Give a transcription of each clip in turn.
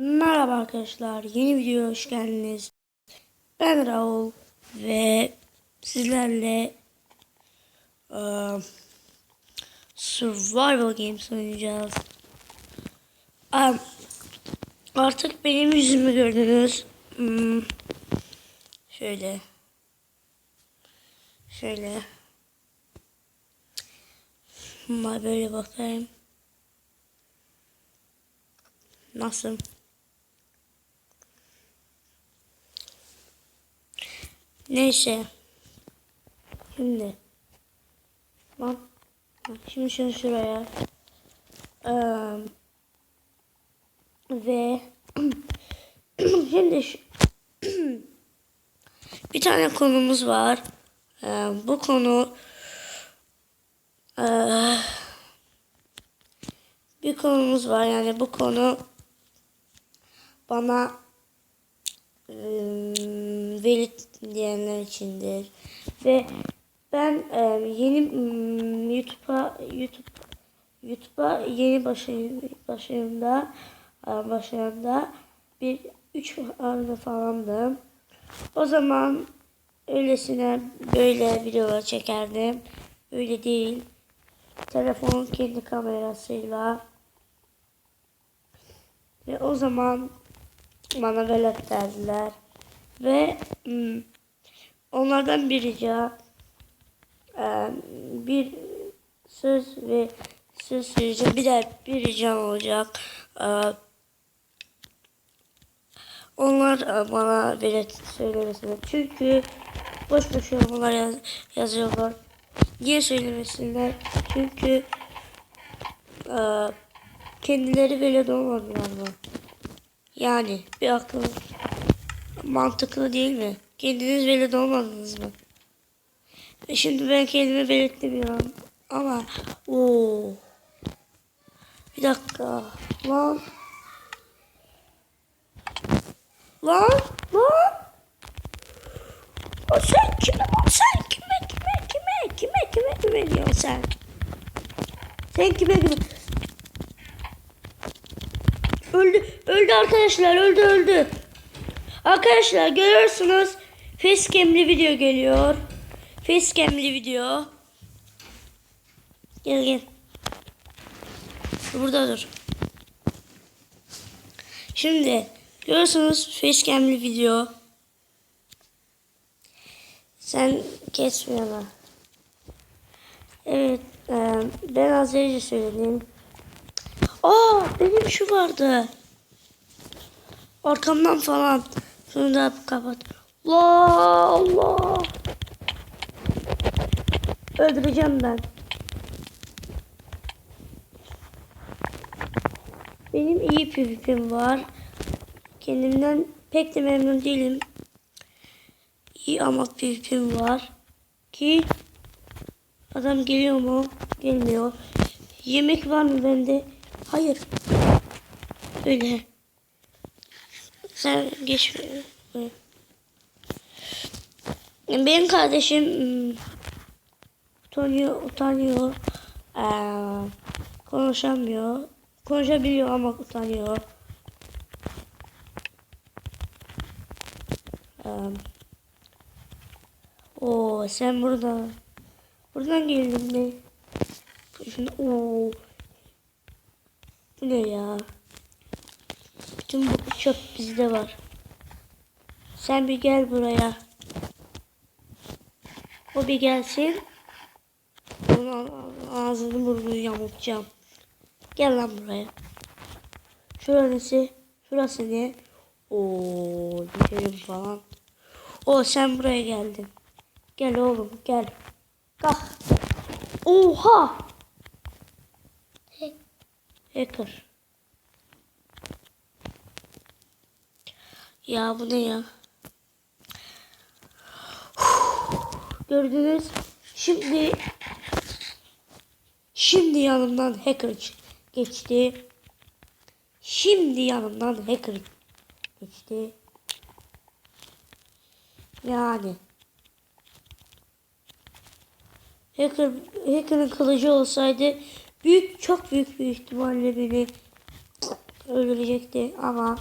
Merhaba arkadaşlar, yeni videoya hoş geldiniz. Ben Raul ve sizlerle eee, Survival Games oynayacağız. Am, artık benim yüzümü gördünüz. Hmm, şöyle. Şöyle. Ama böyle bakayım. Nasıl? Neyse. Şimdi. Lan. Şimdi şunu şuraya. Eee, ve şimdi bir tane konumuz var. Eee, bu konu eee, bir konumuz var. Yani bu konu bana eee, veli diyenler içindir. Ve ben eee, yeni mm, YouTube'a YouTube YouTube'a yeni başlayım, başladığımda eee, başladığımda bir üç ayda falandım. O zaman öylesine böyle videolar çekerdim. Öyle değil. Telefonun kendi kamerasıyla ve o zaman bana velet derdiler. Ve hmm, onlardan bir bir söz ve söz söyleyeceğim. Bir de bir ricam olacak. Onlar bana velet söylemesinler. Çünkü boş boş yorumlar yaz, yazıyorlar. Niye söylemesinler? Çünkü kendileri velet olmadılar mı? Yani bir akıl mantıklı değil mi? Kendiniz velet olmadınız mı? E şimdi ben kendimi belirtemiyorum. Ama o bir dakika lan lan lan o sen kime o sen kime kime kime kime kime diyorsun sen sen kime kime öldü öldü arkadaşlar öldü öldü. Arkadaşlar görüyorsunuz facecam'li video geliyor. Facecam'li video. Gel gel. Burada dur. Şimdi görüyorsunuz facecam'li video. Sen kesmiyorlar. Evet e, ben az önce söyledim Aa benim şu vardı. Arkamdan falan. Şunu da kapat. Allah Allah. Öldüreceğim ben. Benim iyi PvP'm var. Kendimden pek de memnun değilim. İyi ama PvP'm var. Ki adam geliyor mu? Gelmiyor. Yemek var mı bende? Hayır. Öyle. Sen geç. Benim kardeşim hmm, utanıyor, utanıyor. Ee, konuşamıyor. Konuşabiliyor ama utanıyor. Ee, o sen burada. Buradan geldin mi? Şimdi o bu ne ya? Bütün bu çöp bizde var. Sen bir gel buraya. O bir gelsin. Ağzını burnunu yamultacağım. Gel lan buraya. Şurası, şurası ne? Oo, gidelim falan. O sen buraya geldin. Gel oğlum gel. Kalk. Oha! Hacker. Ya bu ne ya? Gördünüz. Şimdi şimdi yanımdan hacker geçti. Şimdi yanımdan hacker geçti. Yani hacker hacker'ın kılıcı olsaydı büyük çok büyük bir ihtimalle beni öldürecekti ama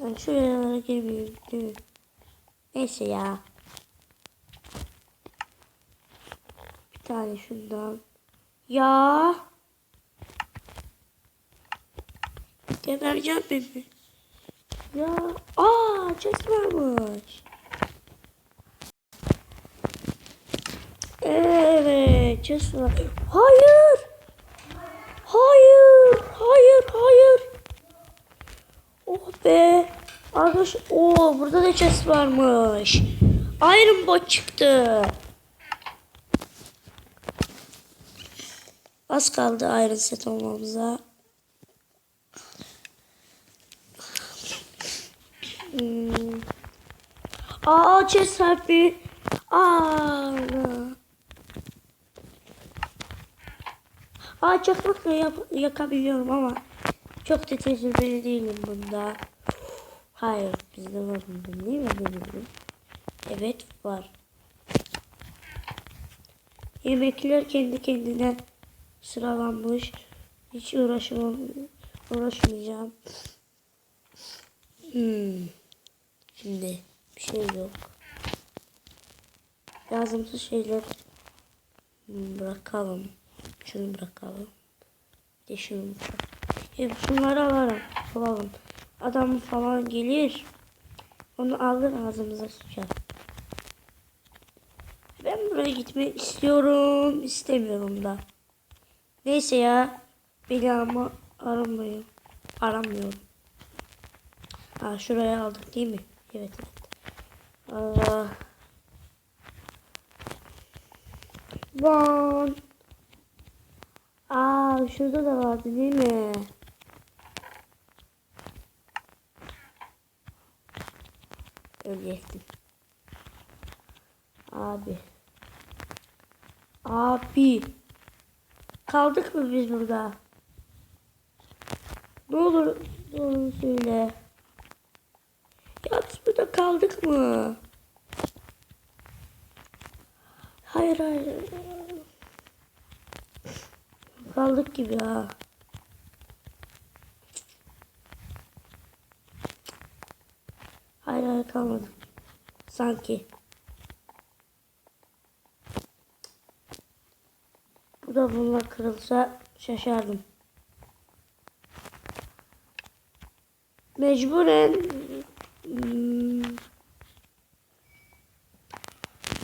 ben şuralara girmeyeyim değil mi? Neyse ya. Bir tane şundan. Ya. Gebereceğim beni. Ya. Aa, chest varmış. Evet, var. Hayır. Hayır. Hayır, hayır. Oh be. Arkadaş, o burada da chest varmış. Iron bot çıktı. Az kaldı Iron set olmamıza. Hmm. Aa chest harfi. Aa. Aa çakmakla yap yakabiliyorum ama çok da tecrübeli değilim bunda. Hayır bizde var bunda değil mi? Evet var. Yemekler kendi kendine sıralanmış. Hiç uğraşmam, uğraşmayacağım. Hmm. Şimdi bir şey yok. Lazımsız şeyler bırakalım. Şunu bırakalım. Bir de şunu bırakalım. Evet, şunları alalım. alalım. Adam falan gelir. Onu alır ağzımıza sıçar. Ben buraya gitmek istiyorum. istemiyorum da. Neyse ya. Beni ama aramıyor. Aramıyorum. Ha şuraya aldık değil mi? Evet evet. Allah. One. Aa şurada da vardı değil mi? Ölecektim. Abi. Abi. Kaldık mı biz burada? Ne olur doğru söyle. Ya biz burada kaldık mı? Hayır hayır. Kaldık gibi ha. Hayır hayır kalmadık. Sanki. Bu da bunlar kırılsa şaşardım. Mecburen hmm,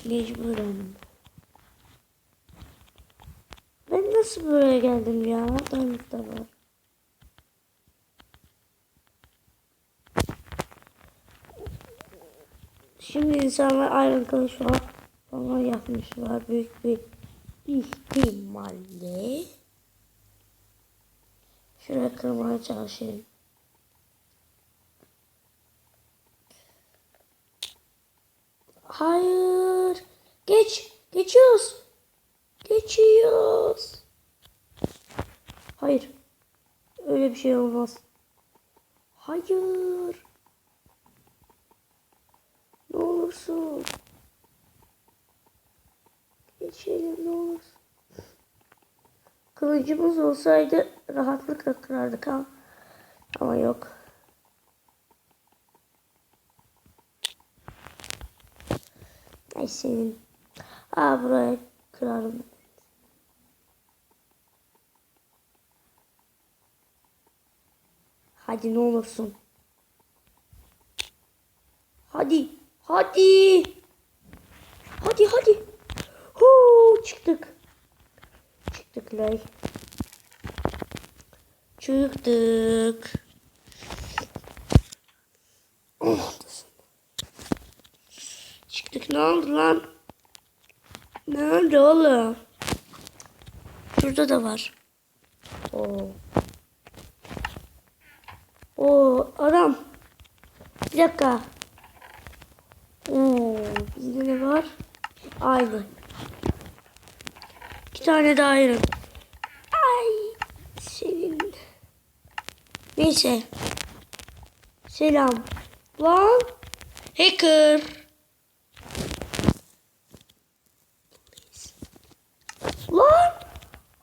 mecburen ben nasıl buraya geldim ya? Diamond da var. Şimdi insanlar Iron Kılıç falan yapmışlar. Büyük bir ihtimalle. Şuraya kırmaya çalışayım. Hayır. Geç. Geçiyoruz. Geçiyoruz. Hayır. Öyle bir şey olmaz. Hayır. Ne olursun. Geçelim ne olursun. Kılıcımız olsaydı rahatlıkla kırardık ama, ama yok. Ay senin. Aa buraya kırarım. Hadi ne olursun. Hadi. Hadi. Hadi hadi. Huu çıktık. Çıktık lay. Çıktık. Oh. Çıktık ne oldu lan? Nerede oğlum? Şurada da var. Oo. Oo adam. Bir dakika. Oo, bizde ne var? Aynı. İki tane daha ayrı. Ay senin. Neyse. Selam. Lan. Hacker. Lan.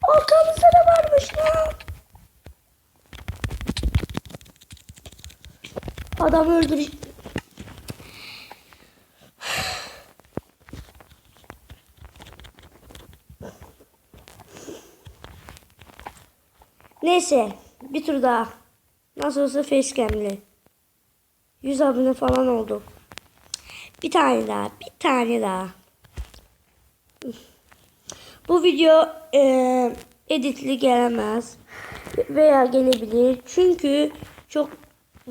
Arkamızda da varmış lan. Adamı öldür. Neyse bir tur daha. Nasıl olsa facecam'li. 100 abone falan olduk. Bir tane daha, bir tane daha. Bu video e, editli gelemez veya gelebilir. Çünkü çok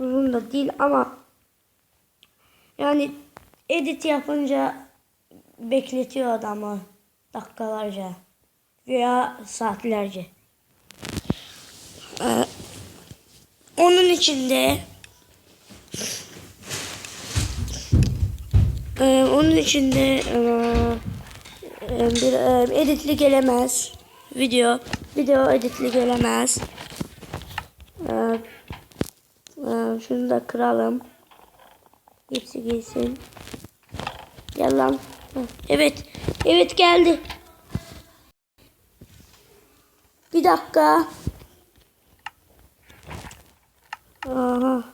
uzun değil ama yani edit yapınca bekletiyor adamı dakikalarca veya saatlerce. Ee, onun için de ee, onun için de ee, ee, bir ee, editli gelemez video video editli gelemez ee, ee, şunu da kıralım hepsi gelsin gel lan evet evet geldi bir dakika aha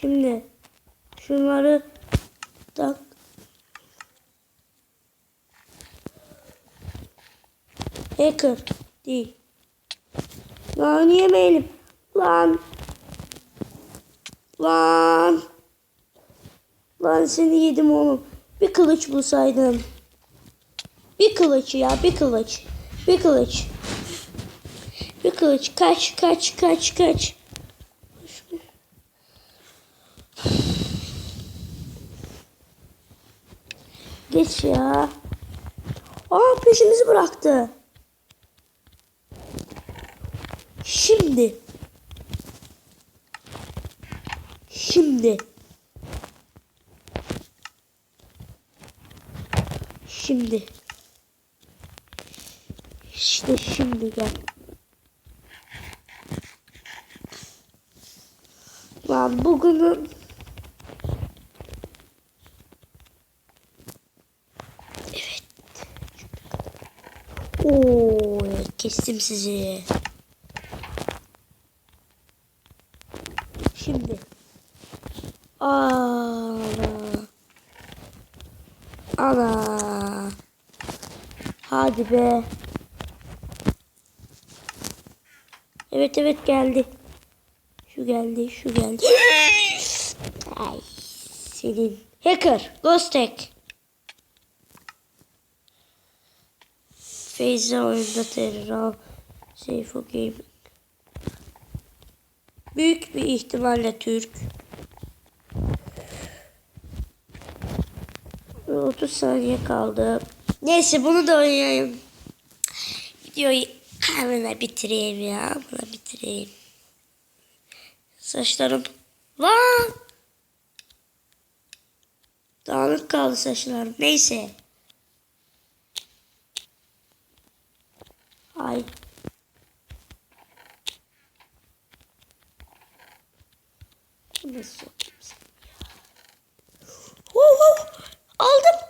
şimdi şunları tak Hacker değil. Lan yemeyelim. Lan. Lan. Lan seni yedim oğlum. Bir kılıç bulsaydım. Bir kılıç ya bir kılıç. Bir kılıç. Bir kılıç. Kaç kaç kaç kaç. Geç ya. Aa peşimizi bıraktı. Şimdi. Şimdi. Şimdi. İşte şimdi gel. Lan bugünün Evet. Oo, kestim sizi. Şimdi. Ana. Ana. Hadi be. Evet evet geldi. Şu geldi, şu geldi. Ay senin. Hacker, Ghost Hack. Feyza oyunda terör. Seyfo Gaming. Büyük bir ihtimalle Türk. 30 saniye kaldı. Neyse bunu da oynayayım. Videoyu hemen bitireyim ya. Bunu bitireyim. Saçlarım. Lan! Dağınık kaldı saçlarım. Neyse. Ay. Bu nasıl sokayım seni ya? Wow, wow. Aldım.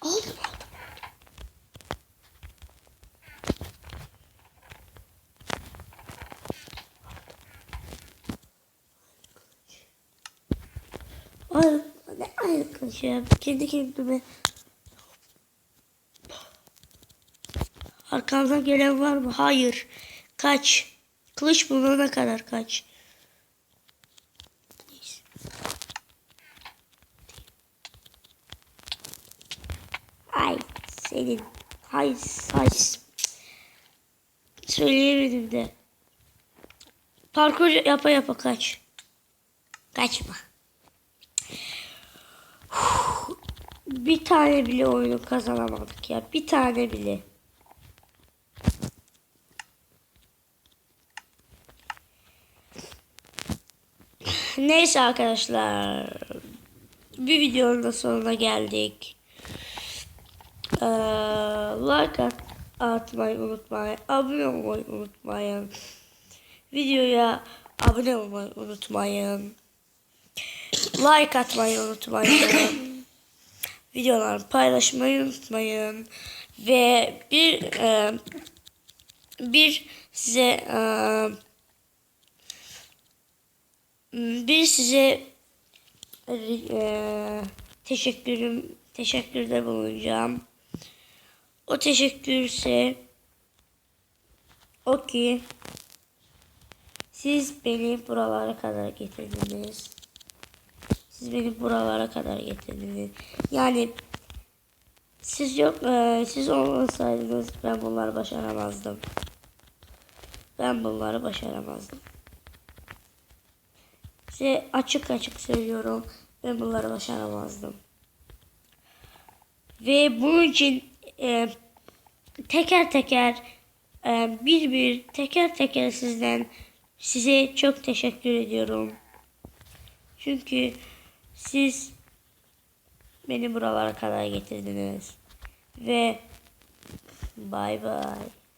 Aldım aldım. Ay, ne ya. Kendi kendime. Arkamdan gelen var mı? Hayır. Kaç. Kılıç bulana kadar kaç. Ay senin. Hay hay. Söyleyemedim de. Parkur yapa yapa kaç. Kaçma. Bir tane bile oyunu kazanamadık ya. Bir tane bile. Neyse arkadaşlar. Bir videonun da sonuna geldik. Ee, like at, atmayı unutmayın. Abone olmayı unutmayın. Videoya abone olmayı unutmayın. Like atmayı unutmayın. Videoları paylaşmayı unutmayın. Ve bir e, bir size e, Bir size eee, teşekkürüm teşekkürde bulunacağım. O teşekkür ise o ki siz beni buralara kadar getirdiniz. Siz beni buralara kadar getirdiniz. Yani siz yok eee, siz olmasaydınız ben bunları başaramazdım. Ben bunları başaramazdım. Size açık açık söylüyorum. Ben bunları başaramazdım. Ve bunun için e, teker teker e, bir bir teker teker sizden size çok teşekkür ediyorum. Çünkü siz beni buralara kadar getirdiniz. Ve bay bay.